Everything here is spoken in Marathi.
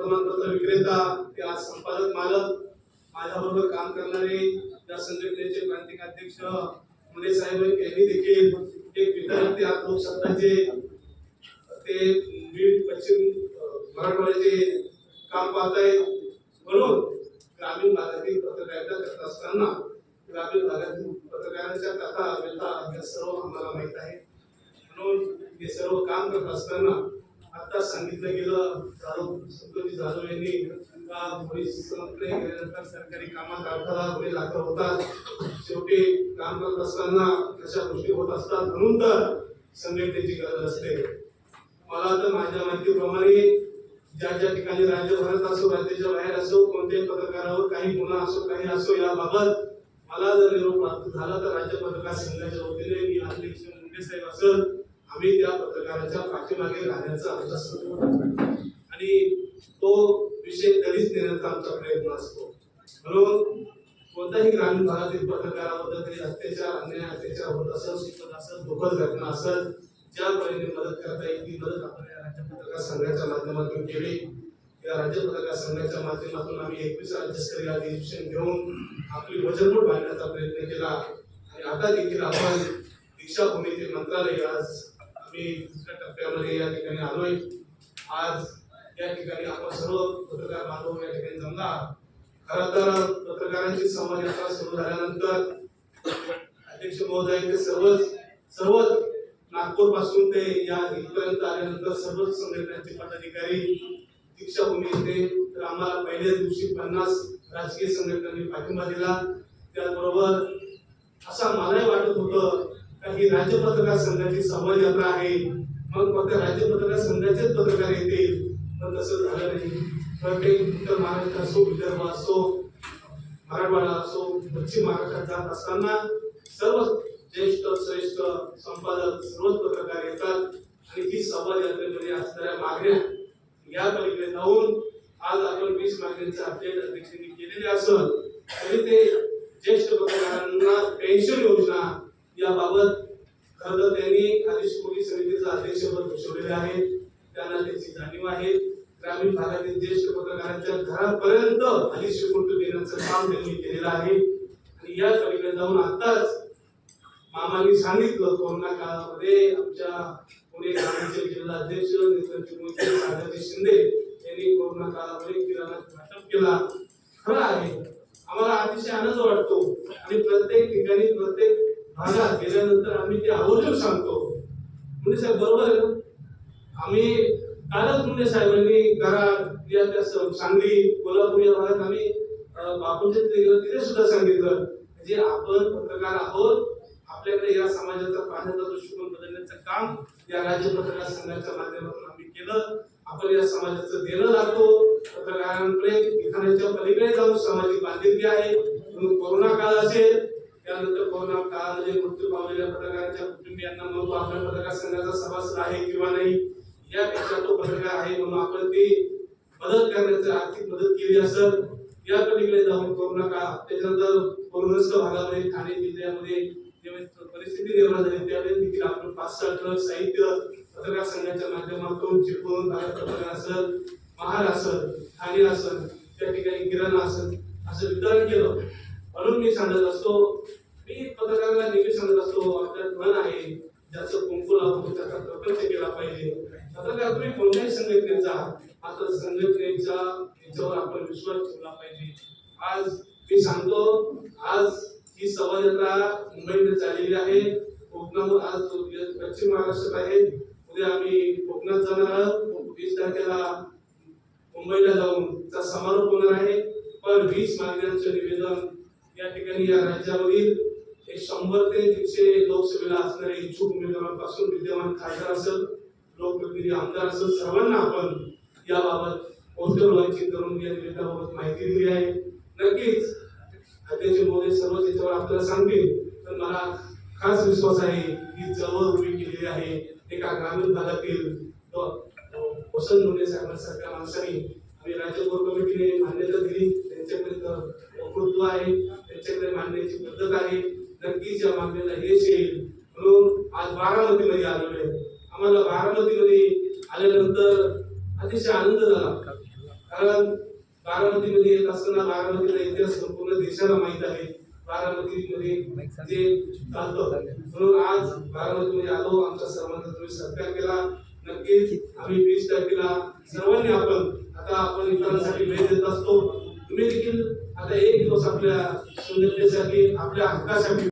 वर्तमानपत्र विक्रेता ते आज संपादक मालक माझ्याबरोबर काम करणारे या संघटनेचे प्रांतिक अध्यक्ष मुले साहेब यांनी देखील एक विद्यार्थी आज लोकसत्ताचे ते बीड पश्चिम मराठवाड्याचे काम पाहत आहेत म्हणून ग्रामीण भागातील पत्रकारिता करत असताना ग्रामीण भागातील पत्रकारांच्या कथा व्यथा या सर्व आम्हाला माहीत आहे म्हणून हे सर्व काम करत असताना आता सांगितलं गेलं जाधव संतोषी जाधव यांनी का पोलीस गेल्यानंतर सरकारी कामात अडथळा लागत दाखल होतात शेवटी काम करत असताना अशा गोष्टी होत असतात. म्हणून तर संघटनेची गरज असते. मला तर माझ्या माहितीप्रमाणे ज्या ज्या ठिकाणी राज्यभरात असो राज्याच्या बाहेर असो कोणत्याही पत्रकारावर काही गुन्हा असो काही असो याबाबत मला जर निरोप प्राप्त झाला तर राज्य पत्रकार संघाच्या वतीने मी अध्यक्ष मुंडे साहेब असत आम्ही त्या पत्रकाराच्या पाठीमागे राहण्याचा आमचा संकल्प आणि तो विषय कधीच नेण्याचा आमचा प्रयत्न असतो. म्हणून कोणत्याही ग्रामीण भागातील पत्रकाराबद्दल तरी अत्याचार अन्याय अत्याचार होत असत शिकत असत दुःखद घटना असत ज्या परीने मदत करता येईल ती मदत आपण या राज्य पत्रकार संघाच्या माध्यमातून केली. या राज्य पत्रकार संघाच्या माध्यमातून आम्ही एकवीस राज्यस्तरीय अधिवेशन घेऊन आपली वजनपूट बांधण्याचा प्रयत्न केला. आणि आता देखील आपण दीक्षाभूमीचे मंत्रालय आज आम्ही दुसऱ्या टप्प्यामध्ये या ठिकाणी आलोय. आज या ठिकाणी आपण सर्व पत्रकार बांधव या ठिकाणी जमणार. खरं तर पत्रकारांची संवाद यात्रा सुरू झाल्यानंतर अध्यक्ष महोदयांचे सर्वच सर्वच नागपूरपासून ते या इथपर्यंत आल्यानंतर सर्वच संघटनांचे पदाधिकारी दीक्षाभूमी येते. तर आम्हाला पहिल्याच दिवशी पन्नास राजकीय संघटनांनी पाठिंबा दिला. त्याचबरोबर असं मलाही वाटत होतं कारण ही राज्य पत्रकार संघाची संवाद यात्रा आहे. मग फक्त राज्य पत्रकार संघाचेच पत्रकार येतील. पण तसं झालं नाही. प्रत्येक उत्तर महाराष्ट्र असो विदर्भ असो मराठवाडा असो पश्चिम महाराष्ट्रात जात असताना सर्व ज्येष्ठ श्रेष्ठ संपादक सर्वच पत्रकार येतात. आणि ही समाज यात्रेमध्ये असणाऱ्या मागण्या या पलीकडे जाऊन आज आपण वीस मागण्यांचे अपडेट अध्यक्षांनी केलेले असत तरी ते ज्येष्ठ पत्रकारांना पेन्शन योजना याबाबत खरं तर त्यांनी आदेश पोलीस समितीचं अध्यक्षपद भूषवलेले आहे त्यांना त्याची जाणीव आहे. ग्रामीण भागातील ज्येष्ठ पत्रकारांच्या घरापर्यंत आदेश शिकवून देण्याचं काम त्यांनी केलेलं आहे. आणि या पलीकडे जाऊन आताच मामांनी सांगितलं कोरोना काळामध्ये आमच्या पुणे ग्रामीणचे जिल्हाध्यक्ष अध्यक्ष शिंदे यांनी कोरोना काळामध्ये किराणा वाटप केला. खरं आहे आम्हाला अतिशय आनंद वाटतो. आणि प्रत्येक ठिकाणी प्रत्येक भागात गेल्यानंतर आम्ही ते आवर्जून सांगतो. म्हणजे साहेब बरोबर आहे ना? आम्ही कालच मुंडे साहेबांनी घरात या त्या सांगली कोल्हापूर या भागात आम्ही अं, बापूंच्या तिथे गेलो तिथे सुद्धा सांगितलं जे आपण पत्रकार आहोत. आपल्याकडे या समाजाचा पाहण्याचा दृष्टिकोन बदलण्याचं काम या राज्य पत्रकार संघाच्या माध्यमातून आम्ही केलं. आपण या समाजाचं देणं लागतो. पत्रकारांकडे लिखाणाच्या पलीकडे जाऊन सामाजिक बांधिलकी आहे. म्हणून कोरोना काळ असेल त्यानंतर कोरोना मृत्यू पावलेल्या पत्रकारांच्या कुटुंबियांना मग तो आपल्या पत्रकार संघाचा सभासद आहे किंवा नाही यापेक्षा तो पत्रकार आहे म्हणून आपण ती मदत करण्याची आर्थिक मदत केली असेल या पलीकडे जाऊन कोरोना का त्याच्यानंतर कोरोनाच्या भागामध्ये ठाणे जिल्ह्यामध्ये परिस्थिती निर्माण झाली. त्यावेळेस देखील आपण पाच सहा ट्रक साहित्य पत्रकार संघाच्या माध्यमातून चिपळून पत्रकार असेल महाड असेल ठाणे असेल त्या ठिकाणी किराणा असेल असं वितरण केलं. म्हणून मी सांगत असतो पत्रकारांना नेहमी सांगत असतो आपल्या मन आहे ज्याचं कुंकू लावतो त्याचा प्रपंच केला पाहिजे. आता काय तुम्ही कोणत्याही संघटनेचा आता संघटनेचा याच्यावर आपण विश्वास ठेवला पाहिजे. आज मी सांगतो आज ही संवाद मुंबईमध्ये झालेली आहे. कोकणावर आज पश्चिम महाराष्ट्रात आहे. उद्या आम्ही कोकणात जाणार आहोत. वीस तारखेला मुंबईला जाऊन चा समारोप होणार आहे. पण वीस मागण्यांचं निवेदन या ठिकाणी या राज्यावरील शंभर ते दीडशे लोकसभेला असणारे इच्छुक उमेदवारांपासून विद्यमान खासदार असेल लोकप्रतिनिधी आमदार असेल सर्वांना आपण याबाबत पोस्टर करून या निवेदनाबाबत माहिती दिली आहे. नक्कीच अध्यक्ष महोदय सर्व त्याच्यावर आपल्याला सांगतील तर मला खास विश्वास आहे की जवळ उभी केलेली आहे एका ग्रामीण भागातील व- वसंत मुंडे साहेबांसारख्या माणसांनी. आम्ही राज्य कोर कमिटीने मान्यता दिली त्यांच्याकडे तर वक्तृत्व आहे त्यांच्याकडे मानण्याची पद्धत आहे. नक्कीच्या या मागणीला यश येईल. म्हणून आज बारामतीमध्ये आलेलो आहे. आम्हाला बारामतीमध्ये आल्यानंतर अतिशय आनंद झाला. कारण बारामतीमध्ये येत असताना बारामतीचा इतिहास संपूर्ण देशाला माहीत आहे. बारामतीमध्ये जे चालतं. म्हणून आज बारामतीमध्ये आलो. आमच्या सर्वांचा तुम्ही सत्कार केला. नक्कीच आम्ही वीस तारखेला सर्वांनी आपण आता आपण इतरांसाठी वेळ देत असतो. तुम्ही देखील आता एक दिवस आपल्या सुंदरतेसाठी आपल्या हक्कासाठी